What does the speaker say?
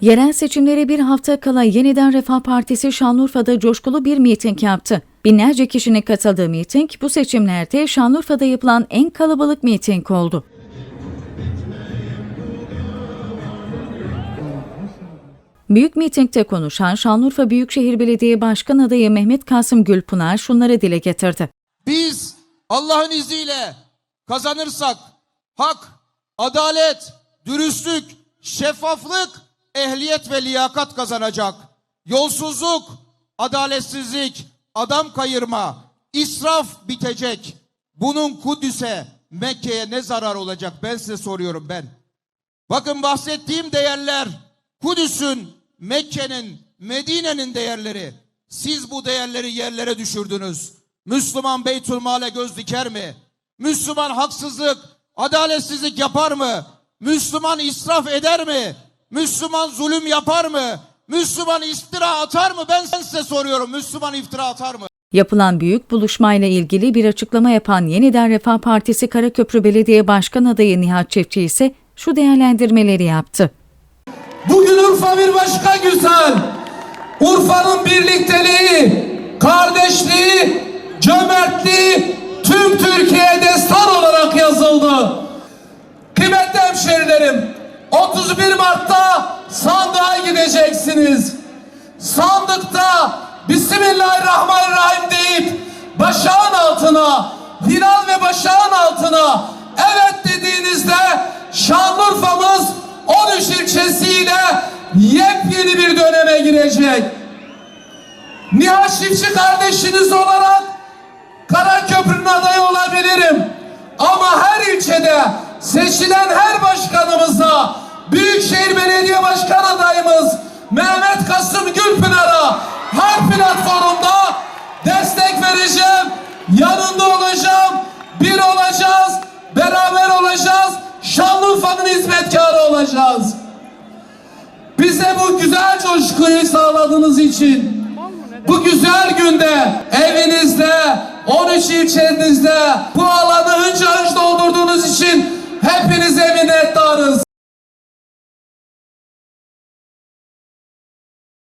Yerel seçimlere bir hafta kala yeniden Refah Partisi Şanlıurfa'da coşkulu bir miting yaptı. Binlerce kişinin katıldığı miting bu seçimlerde Şanlıurfa'da yapılan en kalabalık miting oldu. Büyük mitingde konuşan Şanlıurfa Büyükşehir Belediye Başkan adayı Mehmet Kasım Gülpınar şunları dile getirdi. Biz Allah'ın izniyle kazanırsak hak, adalet, dürüstlük, şeffaflık, ehliyet ve liyakat kazanacak. Yolsuzluk, adaletsizlik, adam kayırma, israf bitecek. Bunun Kudüs'e, Mekke'ye ne zarar olacak ben size soruyorum ben. Bakın bahsettiğim değerler Kudüs'ün, Mekke'nin, Medine'nin değerleri. Siz bu değerleri yerlere düşürdünüz. Müslüman Beytülmal'e göz diker mi? Müslüman haksızlık, adaletsizlik yapar mı? Müslüman israf eder mi? Müslüman zulüm yapar mı? Müslüman iftira atar mı? Ben size soruyorum. Müslüman iftira atar mı? Yapılan büyük buluşmayla ilgili bir açıklama yapan Yeniden Refah Partisi Karaköprü Belediye Başkan adayı Nihat Çiftçi ise şu değerlendirmeleri yaptı. Bugün Urfa bir başka güzel. Urfa'nın birlikteliği, kardeşliği, cömertliği tüm Türkiye'ye destan olarak yazıldı. Kıymetli hemşerilerim, 31 Mart'ta sandığa gideceksiniz. Sandıkta Bismillahirrahmanirrahim deyip başağın altına, hilal ve başağın altına evet dediğinizde Şanlıurfa'mız 13 ilçesiyle yepyeni bir döneme girecek. Nihat Çiftçi kardeşiniz olarak Karaköprü'nün adayı olabilirim. Ama her ilçede seçilen her başkanımıza Büyükşehir Belediye Başkan adayımız Mehmet Kasım Gülpınar'a her platformda destek vereceğim. Yanında olacağım. Bir olacağız. Beraber olacağız. Şanlıurfa'nın hizmetkarı olacağız. Bize bu güzel coşkuyu sağladığınız için bu güzel günde evinizde 13 ilçenizde bu alanı hınca hınç doldurduğunuz için hepinize minnettarız.